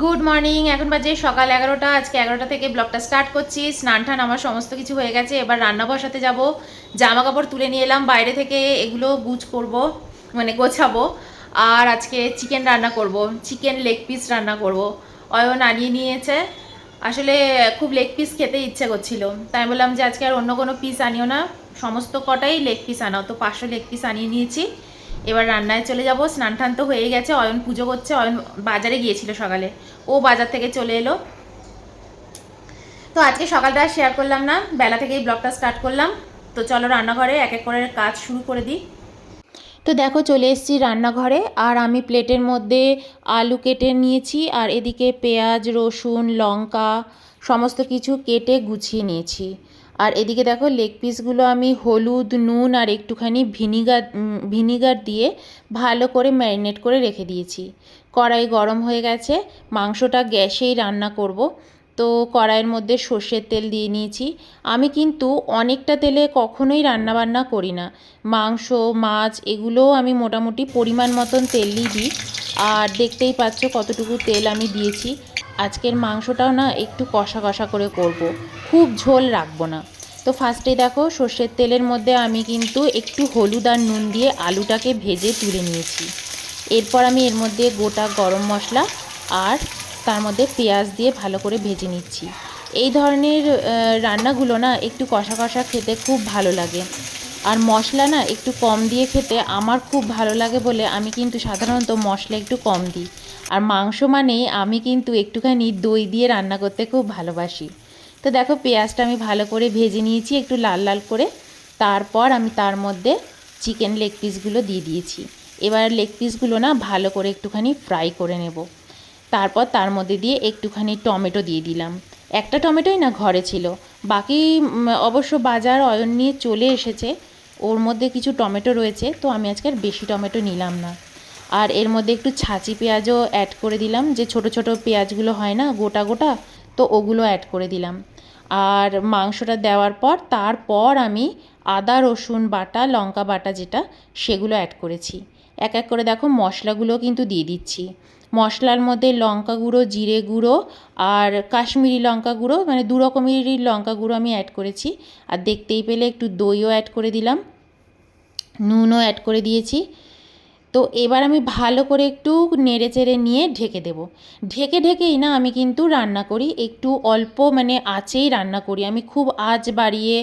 Good morning, এখন বাজে সকাল এগারোটা, আজকে এগারোটা থেকে ব্লগটা স্টার্ট করছি। স্নান টান আমার সমস্ত কিছু হয়ে গেছে, এবার রান্না বসাতে যাব। জামা কাপড় তুলে নিয়ে এলাম, বাইরে থেকে এগুলো গুজ করব মানে গোছাবো। আর আজকে চিকেন রান্না করব, চিকেন লেগ পিস রান্না করব। অয়ন আনিয়ে নিয়েছে। আসলে খুব লেগ পিস খেতে ইচ্ছে করছিল। তাই বললাম যে আজকে আর অন্য কোনো পিস আনিও না, সমস্ত কটাই লেগ পিস আনাও। তো পাঁচশো লেগ পিস আনিয়ে নিয়েছি। এবার রান্নায় চলে যাব। স্নান টান তো হয়ে গেছে। অয়ন পুজো করছে। অয়ন বাজারে গিয়েছিল সকালে। ও বাজার থেকে চলে এলো। তো আজকে সকালটা শেয়ার করলাম না। বেলা থেকেই ব্লগটা স্টার্ট করলাম। তো চলো রান্নাঘরে এক এক করে কাজ শুরু করে দিই। তো দেখো, চলে এসেছি রান্নাঘরে। আর আমি প্লেটের মধ্যে আলু কেটে নিয়েছি। আর এদিকে পেঁয়াজ, রসুন, লঙ্কা, সমস্ত কিছু কেটে গুছিয়ে নিয়েছি। আর এদিকে দেখো লেগ পিসগুলো আমি হলুদ, নুন আর একটুখানি ভিনিগার ভিনিগার দিয়ে ভালো করে ম্যারিনেট করে রেখে দিয়েছি। কড়াই গরম হয়ে গেছে, মাংসটা গ্যাসেই রান্না করব। তো কড়াইয়ের মধ্যে সর্ষের তেল দিয়ে নিয়েছি। আমি কিন্তু অনেকটা তেলে কখনোই রান্নাবান্না করি না। মাংস, মাছ এগুলোও আমি মোটামুটি পরিমাণ মতন তেলই দিই। আর দেখতেই পাচ্ছ কতটুকু তেল আমি দিয়েছি। আজকের মাংসটাও না একটু কষা কষা করে করব। খুব ঝোল রাখব না। তো ফার্স্টে দেখো, সর্ষের তেলের মধ্যে আমি কিন্তু একটু হলুদ আর নুন দিয়ে আলুটাকে ভেজে তুলে নিয়েছি। এরপর আমি এর মধ্যে গোটা গরম মশলা আর তার মধ্যে পেঁয়াজ দিয়ে ভালো করে ভেজে নিচ্ছি। এই ধরনের রান্নাগুলো না একটু কষা কষা খেতে খুব ভালো লাগে। আর মশলা না একটু কম দিয়ে খেতে আমার খুব ভালো লাগে বলে আমি কিন্তু সাধারণত মশলা একটু কম দিই। আর মাংস মানেই আমি কিন্তু একটুখানি দই দিয়ে রান্না করতে খুব ভালোবাসি। তো দেখো পেঁয়াজটা আমি ভালো করে ভেজে নিয়েছি একটু লাল লাল করে। তারপর আমি তার মধ্যে চিকেন লেগ পিসগুলো দিয়ে দিয়েছি। এবার লেগ পিসগুলো না ভালো করে একটুখানি ফ্রাই করে নেব। তারপর তার মধ্যে দিয়ে একটুখানি টমেটো দিয়ে দিলাম। একটা টমেটোই না ঘরে ছিল। বাকি অবশ্য বাজার অয়ন নিয়ে চলে এসেছে। ওর মধ্যে কিছু টমেটো রয়েছে, তো আমি আজকে আর বেশি টমেটো নিলাম না। আর এর মধ্যে একটু ছাঁচি পেঁয়াজও অ্যাড করে দিলাম, যে ছোট ছোট পেঁয়াজগুলো হয় না, গোটা গোটা, তো ওগুলো অ্যাড করে দিলাম। আর মাংসটা দেওয়ার পর, তারপর আমি আদা, রসুন বাটা, লঙ্কা বাটা যেটা, সেগুলো অ্যাড করেছি। এক এক করে দেখো মশলাগুলো কিন্তু দিয়ে দিচ্ছি। মশলার মধ্যে লঙ্কা গুঁড়ো, জিরে গুঁড়ো আর কাশ্মীরি লঙ্কা গুঁড়ো মানে দু রকমেরই লঙ্কা গুঁড়ো আমি অ্যাড করেছি। আর দেখতেই পেলে একটু দইও অ্যাড করে দিলাম, নুনও অ্যাড করে দিয়েছি। তো এবার আমি ভালো করে একটু নেড়ে চেড়ে নিয়ে ঢেকে দেব। ঢেকে ঢেকেই না আমি কিন্তু রান্না করি, একটু অল্প মানে আঁচেই রান্না করি। আমি খুব আঁচ বাড়িয়ে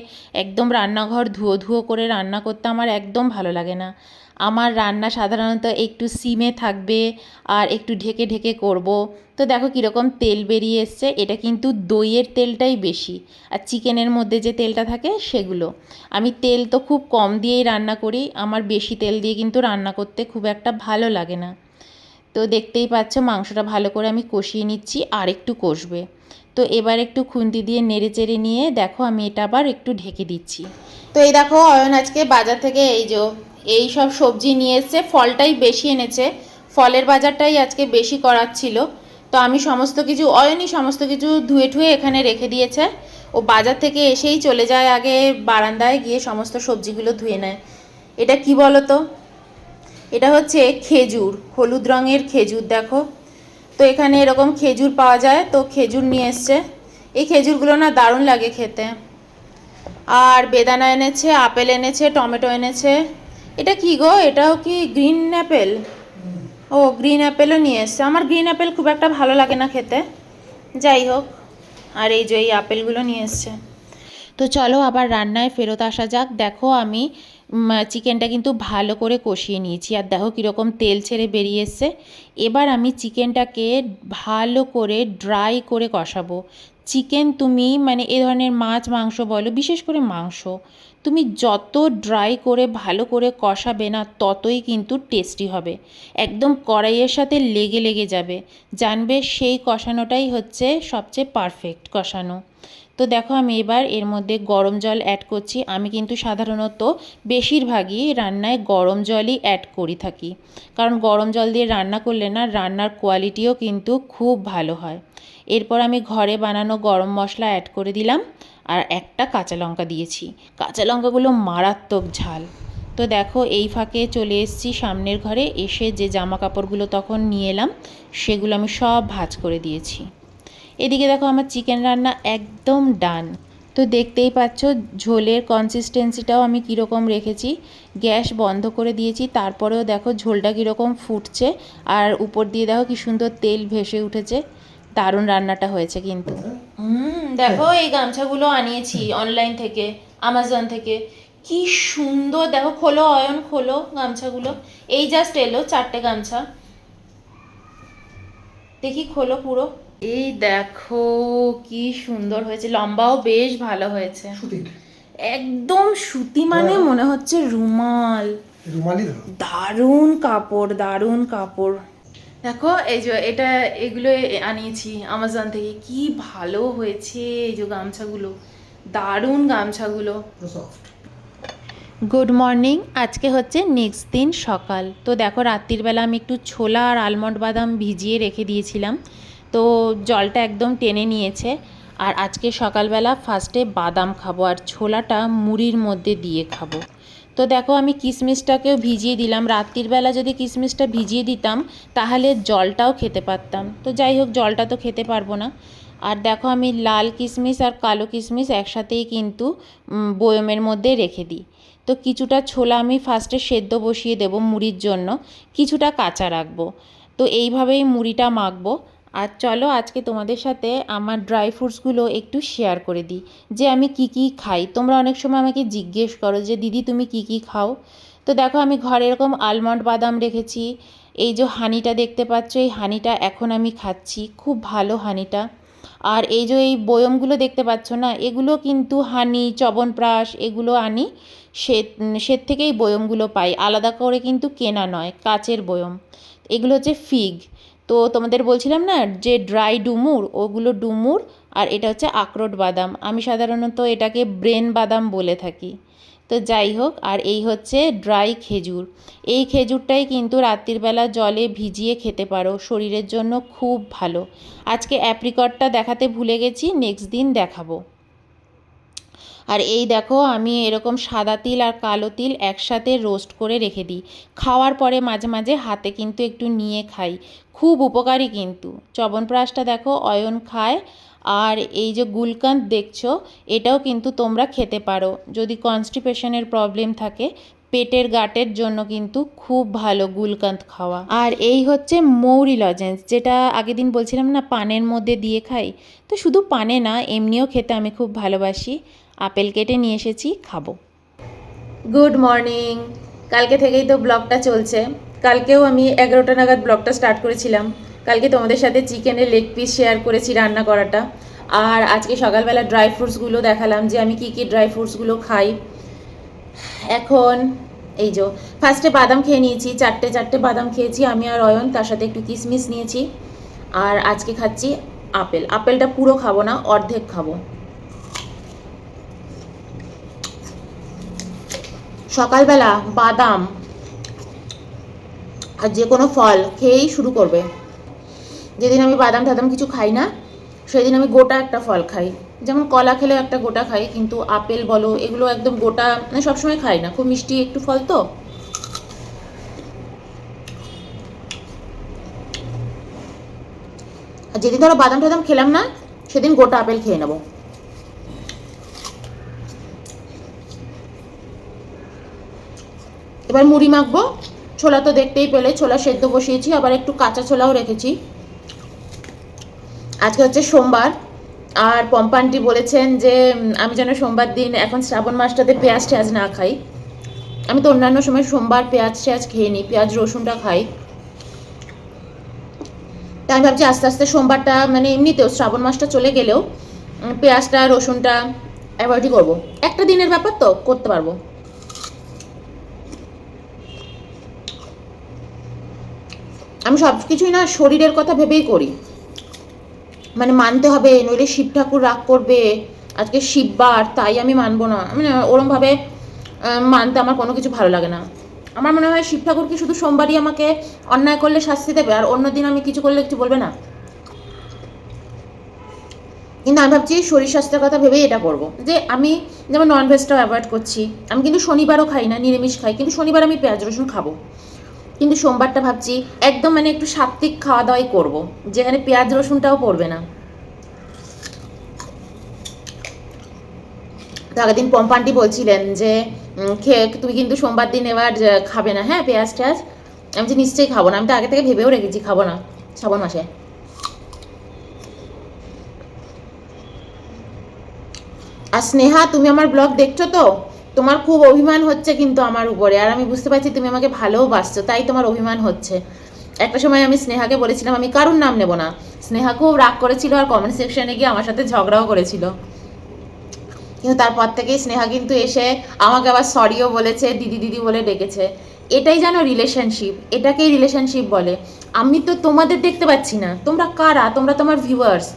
একদম রান্নাঘর ধুয়ো ধুয়ো করে রান্না করতে আমার একদম ভালো লাগে না। আমার রান্না সাধারণত একটু সিমে থাকবে আর একটু ঢেকে ঢেকে করব। তো দেখো কীরকম তেল বেরিয়ে এসছে। এটা কিন্তু দইয়ের তেলটাই বেশি। আর চিকেনের মধ্যে যে তেলটা থাকে সেগুলো। আমি তেল তো খুব কম দিয়েই রান্না করি। আমার বেশি তেল দিয়ে কিন্তু রান্না করতে খুব একটা ভালো লাগে না। তো দেখতেই পাচ্ছ মাংসটা ভালো করে আমি কষিয়ে নিচ্ছি আর একটু কষবে। তো এবার একটু খুন্তি দিয়ে নেড়ে চেড়ে নিয়ে দেখো আমি এটা আবার একটু ঢেকে দিচ্ছি। তো এই দেখো অয়ন আজকে বাজার থেকে এই যে এই সব সবজি নিয়ে এসছে, ফলটাই বেশি এনেছে। ফলের বাজারটাই আজকে বেশি করাচ্ছিল। তো আমি সমস্ত কিছু অয়নি সমস্ত কিছু ধুয়ে ঠুয়ে এখানে রেখে দিয়েছে। ও বাজার থেকে এসেই চলে যায় আগে বারান্দায় গিয়ে সমস্ত সবজিগুলো ধুয়ে নেয়। এটা কি বলো তো এটা হচ্ছে খেজুর, হলুদ রঙের খেজুর, দেখো। তো এখানে এরকম খেজুর পাওয়া যায়, তো খেজুর নিয়ে এসছে। এই খেজুরগুলো না দারুণ লাগে খেতে। আর বেদানা এনেছে, আপেল এনেছে, টমেটো এনেছে। এটা কি গো? এটাও কি গ্রিন অ্যাপেল ও গ্রিন অ্যাপেলও নিয়ে এসছে। আমার গ্রিন অ্যাপেল খুব একটা ভালো লাগে না খেতে। যাই হোক, আর এই যে এই আপেলগুলো নিয়ে এসছে। তো চলো আবার রান্নায় ফেরত আসা যাক। দেখো আমি চিকেনটা কিন্তু ভালো করে কষিয়ে নিয়েছি। আর দেখো কীরকম তেল ছেড়ে বেরিয়ে এসছে। এবার আমি চিকেনটাকে ভালো করে ড্রাই করে কষাবো। চিকেন তুমি মানে এ ধরনের মাছ, মাংস বলো, বিশেষ করে মাংস, তুমি যত ড্রাই করে ভালো করে কষাবে না, ততই কিন্তু টেস্টি হবে। একদম কড়াইয়ের সাথে লেগে লেগে যাবে। জানবে সেই কষানোটাই হচ্ছে সবচেয়ে পারফেক্ট কষানো। তো দেখো আমি এবার এর মধ্যে গরম জল অ্যাড করছি। আমি কিন্তু সাধারণত বেশিরভাগই রান্নায় গরম জলই অ্যাড করি থাকি। কারণ গরম জল দিয়ে রান্না করলে না রান্নার কোয়ালিটিও কিন্তু খুব ভালো হয়। এরপর আমি ঘরে বানানো গরম মশলা অ্যাড করে দিলাম আর একটা কাঁচা লঙ্কা দিয়েছি। কাঁচা লঙ্কাগুলো মারাত্মক ঝাল। তো দেখো এই ফাঁকে চলে এসেছি সামনের ঘরে। এসে যে জামা কাপড়গুলো তখন নিয়ে এলাম, সেগুলো আমি সব ভাজ করে দিয়েছি। এদিকে দেখো আমার চিকেন রান্না একদম ডান তো দেখতেই পাচ্ছ ঝোলের কনসিস্টেন্সিটাও আমি কীরকম রেখেছি। গ্যাস বন্ধ করে দিয়েছি, তারপরেও দেখো ঝোলটা কীরকম ফুটছে, আর উপর দিয়ে দেখো কি সুন্দর তেল ভেসে উঠেছে। দারুণ রান্নাটা হয়েছে কিন্তু। হুম, দেখো এই গামছাগুলো আনিয়েছি অনলাইন থেকে আমাজন থেকে। কি সুন্দর, দেখো খোলো, অয়ন খোলো গামছাগুলো। এই জাস্ট এলো চারটে গামছা। দেখি খোলো পুরো। এই দেখো কি সুন্দর হয়েছে লম্বাও বেশ ভালো হয়েছে। একদম সুতি মানে হ্যাঁ। মনে হচ্ছে রুমাল। দারুণ কাপড় দারুণ কাপড়। দেখো এই যে এটা এগুলো আনিয়েছি আমাজন থেকে কি ভালো হয়েছে এই যে গামছাগুলো। দারুণ গামছাগুলো। গুড মর্নিং আজকে হচ্ছে নেক্সট দিন সকাল। তো দেখো রাত্রির বেলা আমি একটু ছোলা আর আলমন্ড বাদাম ভিজিয়ে রেখে দিয়েছিলাম। তো জলটা একদম টেনে নিয়েছে। আর আজকে সকালবেলা ফার্স্টে বাদাম খাব আর ছোলাটা মুড়ির মধ্যে দিয়ে খাব। তো দেখো আমি কিশমিশটাকেও ভিজিয়ে দিলাম। রাত্রির বেলা যদি কিশমিশটা ভিজিয়ে দিতাম, তাহলে জলটাও খেতে পারতাম। তো যাই হোক, জলটা তো খেতে পারব না। আর দেখো আমি লাল কিশমিশ আর কালো কিশমিশ একসাথেই কিন্তু বয়মের মধ্যে রেখে দিই। তো কিছুটা ছোলা আমি ফার্স্টে সেদ্ধ বসিয়ে দেবো মুড়ির জন্য। কিছুটা কাঁচা রাখব। তো এইভাবেই মুড়িটা মাখবো। আর চলো আজকে তোমাদের সাথে আমার ড্রাই ফ্রুটসগুলো একটু শেয়ার করে দিই। যে আমি কি কি খাই? তোমরা অনেক সময় আমাকে জিজ্ঞেস করো যে, দিদি, তুমি কি কি খাও? তো দেখো, আমি ঘরে এরকম আলমন্ড বাদাম রেখেছি। এই যে হানিটা দেখতে পাচ্ছ, এই হানিটা এখন আমি খাচ্ছি। খুব ভালো হানিটা আর এই যে এই বয়মগুলো দেখতে পাচ্ছ না, এগুলো কিন্তু হানি চবনপ্রাশ, এগুলো আনি সে সে থেকেই বয়মগুলো পাই। আলাদা করে কিন্তু কেনা নয়, কাচের বয়ম। এগুলো হচ্ছে ফিগ তো তোমাদের বলছিলাম না যে ড্রাই ডুমুর, ওগুলো ডুমুর আর এটা হচ্ছে আখরোট বাদাম। আমি সাধারণত এটাকে ব্রেন বাদাম বলে থাকি। তো যাই হোক, আর এই হচ্ছে ড্রাই খেজুর। এই খেজুরটাই কিন্তু রাত্রিবেলা জলে ভিজিয়ে খেতে পারো, শরীরের জন্য খুব ভালো। আজকে অ্যাপ্রিকটটা দেখাতে ভুলে গেছি নেক্সট দিন দেখাবো। আর এই দেখো, আমি এরকম সাদা তিল আর কালো তিল একসাথে রোস্ট করে রেখে দিই। খাওয়ার পরে মাঝে মাঝে হাতে কিন্তু একটু নিয়ে খাই। খুব উপকারী কিন্তু। চবনপ্রাশটা দেখো, অয়ন খায়। আর এই যে গুলকান্ত দেখছ, এটাও কিন্তু তোমরা খেতে পারো। যদি কনস্টিপেশনের প্রবলেম থাকে, পেটের গাটের জন্য কিন্তু খুব ভালো গুলকান্ত খাওয়া। আর এই হচ্ছে মৌরি লজেন্স, যেটা আগের দিন বলছিলাম না, পানের মধ্যে দিয়ে খাই। তো শুধু পানে না, এমনিও খেতে আমি খুব ভালোবাসি। আপেল কেটে নিয়ে এসেছি, খাব। Good morning. কালকে থেকেই তো ব্লগটা চলছে। কালকেও আমি এগারোটা নাগাদ ব্লগটা স্টার্ট করেছিলাম। কালকে তোমাদের সাথে চিকেনের লেগ পিস শেয়ার করেছি রান্না করাটা। আর আজকে সকালবেলা ড্রাই ফ্রুটসগুলো দেখালাম যে আমি কি কি ড্রাই ফ্রুটসগুলো খাই। এখন, এই যে ফার্স্টে বাদাম খেয়ে নিয়েছি। চারটে চারটে বাদাম খেয়েছি আমি আর অয়ন, তার সাথে একটু কিশমিশ নিয়েছি। আর আজকে খাচ্ছি আপেল। আপেলটা পুরো খাব না, অর্ধেক খাব। সকালবেলা বাদাম আর যে কোনো ফল খেয়েই শুরু করবে। যেদিন আমি বাদাম টাদাম কিছু খাই না, সেদিন আমি গোটা একটা ফল খাই। যেমন কলা খেলেও একটা গোটা খাই, কিন্তু আপেল বলো, এগুলো একদম গোটা মানে সবসময় খাই না। খুব মিষ্টি একটু ফল তো। আর যেদিন ধরো বাদাম টাদাম খেলাম না, সেদিন গোটা আপেল খেয়ে নেব। এবার মুড়ি মাখবো। ছোলা তো দেখতেই পেলে, ছোলা সেদ্ধ বসিয়েছি, আবার একটু কাঁচা ছোলাও রেখেছি। আজকে হচ্ছে সোমবার, আর পম্পানটি বলেছেন যে আমি যেন সোমবার দিন এখন শ্রাবণ মাসটাতে পেঁয়াজ টেয়াজ না খাই। আমি তো অন্যান্য সময় সোমবার পেঁয়াজ টেয়াজ খেয়ে নিই, পেঁয়াজ রসুনটা খাই। তাই আমি ভাবছি আস্তে আস্তে সোমবারটা মানে এমনিতেও শ্রাবণ মাসটা চলে গেলেও পেঁয়াজটা, রসুনটা অ্যাভয়েডই করব। একটা দিনের ব্যাপার তো, করতে পারব। আমি সব কিছুই না শরীরের কথা ভেবেই করি। মানে মানতে হবে, নইলে শিব ঠাকুর রাগ করবে, আজকে শিববার, তাই আমি মানবো না। মানে ওরমভাবে মানতে আমার কোনো কিছু ভালো লাগে না। আমার মনে হয় শিব ঠাকুর কি শুধু সোমবারই আমাকে অন্যায় করলে শাস্তি দেবে, আর অন্য দিন আমি কিছু করলে কিছু বলবে না? কিন্তু আমি ভাবছি শরীর স্বাস্থ্যের কথা ভেবেই এটা করব। যে আমি যেমন ননভেজটাও অ্যাভয়েড করছি, আমি কিন্তু শনিবারও খাই না, নিরামিষ খাই, কিন্তু শনিবার আমি পেঁয়াজ রসুন খাব। কিন্তু সোমবারটা ভাবছি একদম মানে একটু সাত্বিক খাওয়া দাওয়াই করব। যেখানে পেঁয়াজ রসুনটাও পড়বে না। তো আগের দিন পম্পান্টি বলছিলেন যে খেয়ে তুমি কিন্তু সোমবার দিন এবার খাবে না হ্যাঁ পেঁয়াজ টেয়াজ? আমি যে নিশ্চয়ই খাব না। আমি তো আগে থেকে ভেবেও রেখেছি, খাব না, শ্রাবণ মাসে। আর স্নেহা, তুমি আমার ব্লগ দেখছ তো? তোমার খুব অভিমান হচ্ছে কিন্তু আমার উপরে। আর আমি বুঝতে পারছি তুমি আমাকে ভালোবাসছো তাই তোমার অভিমান হচ্ছে। একটা সময় আমি স্নেহাকে বলেছিলাম, আমি কারুর নাম নেব না? স্নেহা খুব রাগ করেছিল আর কমেন্ট সেকশনে গিয়ে আমার সাথে ঝগড়াও করেছিল। কিন্তু তারপর থেকেই স্নেহা কিন্তু এসে আমাকে আবার সরিও বলেছে, দিদি দিদি বলে ডেকেছে। এটাই যেন রিলেশনশিপ এটাকেই রিলেশনশিপ বলে। আমি তো তোমাদের দেখতে পাচ্ছি না। তোমরা কারা? তোমরা তোমার ভিউয়ার্স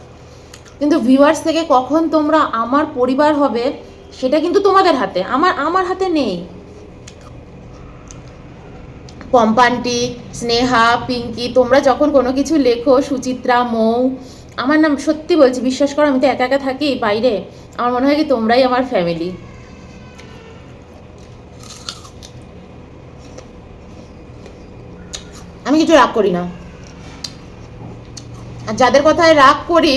কিন্তু ভিউয়ার্স থেকে কখন তোমরা আমার পরিবার হবে? সেটা কিন্তু তোমাদের হাতে, আমার আমার হাতে নেই। পম্পান্টি, স্নেহা, পিঙ্কি, তোমরা যখন কোনো কিছু লেখো, সুচিত্রা, মৌ, আমার নাম সত্যি বলছি, বিশ্বাস করো, আমি তো একা একা থাকি বাইরে, আমার মনে হয় কি তোমরাই আমার ফ্যামিলি আমি কিছু রাগ করি না। আর যাদের কথায় রাগ করি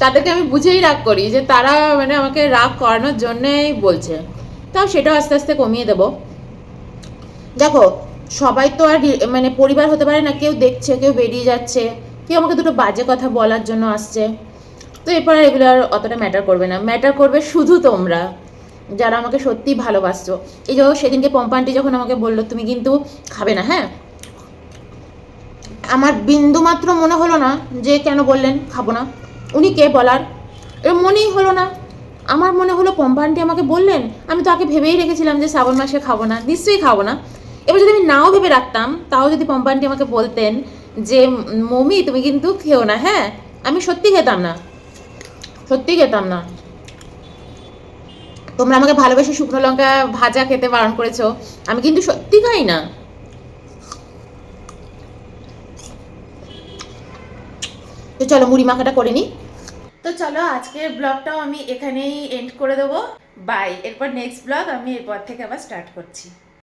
তাদেরকে আমি বুঝেই রাগ করি যে তারা মানে আমাকে রাগ করানোর জন্যেই বলছে। তাও সেটাও আস্তে আস্তে কমিয়ে দেবো। দেখো, সবাই তো আর মানে পরিবার হতে পারে না, কেউ দেখছে, কেউ বেরিয়ে যাচ্ছে, কেউ আমাকে দুটো বাজে কথা বলার জন্য আসছে। তো এরপর এগুলো আর অতটা ম্যাটার করবে না। ম্যাটার করবে শুধু তোমরা, যারা আমাকে সত্যিই ভালোবাসছো। এই যে সেদিনকে পম্পান্টি যখন আমাকে বলল, তুমি কিন্তু খাবে না হ্যাঁ? আমার বিন্দু মাত্র মনে হলো না যে কেন বললেন, খাব না। উনি কে বলার? এর মনেই হলো না। আমার মনে হলো পম্পান্টি আমাকে বললেন, আমি তো আগে ভেবেই রেখেছিলাম যে শ্রাবণ মাসে খাব না, নিশ্চয়ই খাব না। এবার যদি আমি নাও ভেবে রাখতাম, তাও যদি পম্পান্টি আমাকে বলতেন যে, মমি, তুমি কিন্তু খেও না হ্যাঁ? আমি সত্যি খেতাম না। সত্যি খেতাম না। তোমরা আমাকে ভালোবেসে শুকনো লঙ্কা ভাজা খেতে বারণ করেছ, আমি কিন্তু সত্যি খাই না। তো চলো মুড়ি মাখাটা করে নিই। তো চলো আজকের ব্লগটাও আমি এখানেই এন্ড করে দেবো। বাই এরপর নেক্সট ব্লগ আমি এরপর থেকে আবার স্টার্ট করছি।